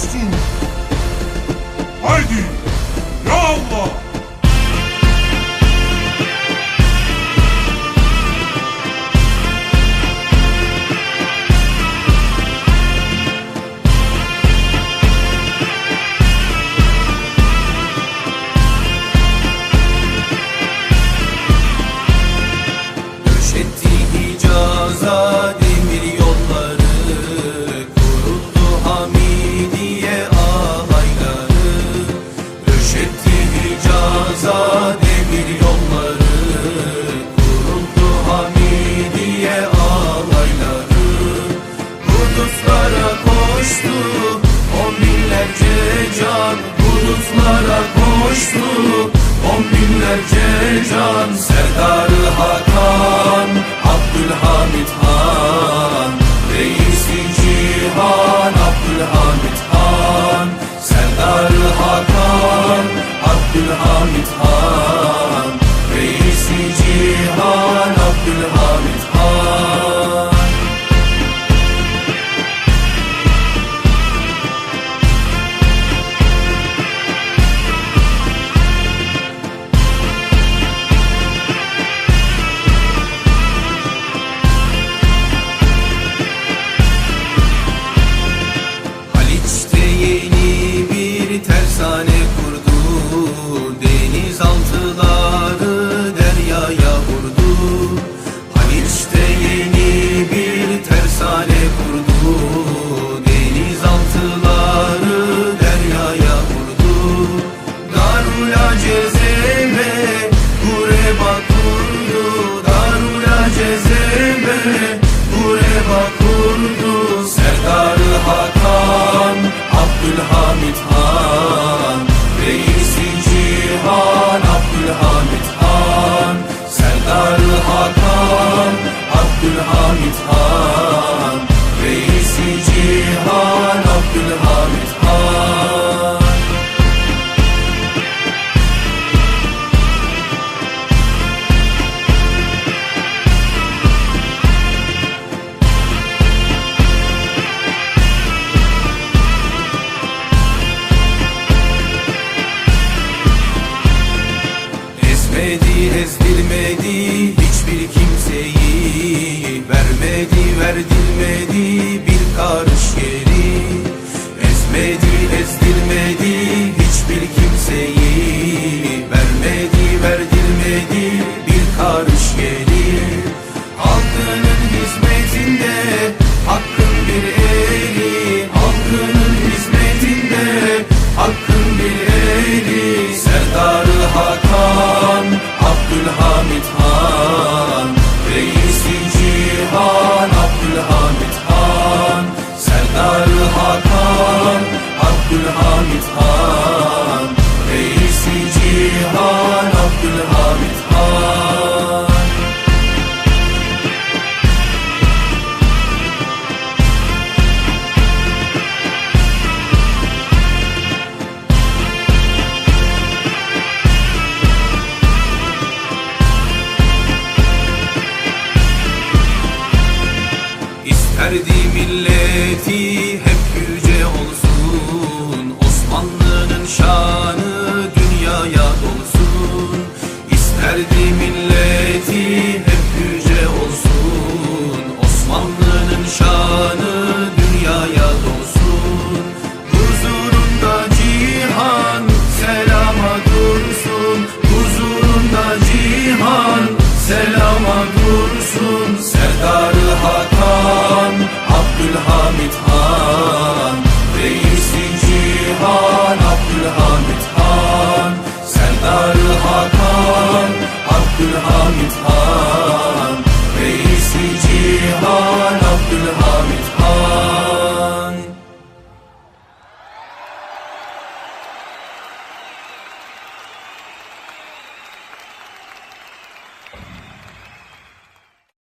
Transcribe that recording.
Austin. coştu On binlerce can Serdarı Hakan Abdülhamit Bu reva kurdu Serdarı Hakan Abdülhamit Han. Reisi Cihan Abdülhamit Han. Serdarı Hakan Abdülhamit Han. Reisi Cihan ezdirmedi Hiçbir kimseyi vermedi verdirmedi Cumhuriyeti hep yüce olsun. Osmanlı'nın şanı Abdülhamid Han Reisi Cihan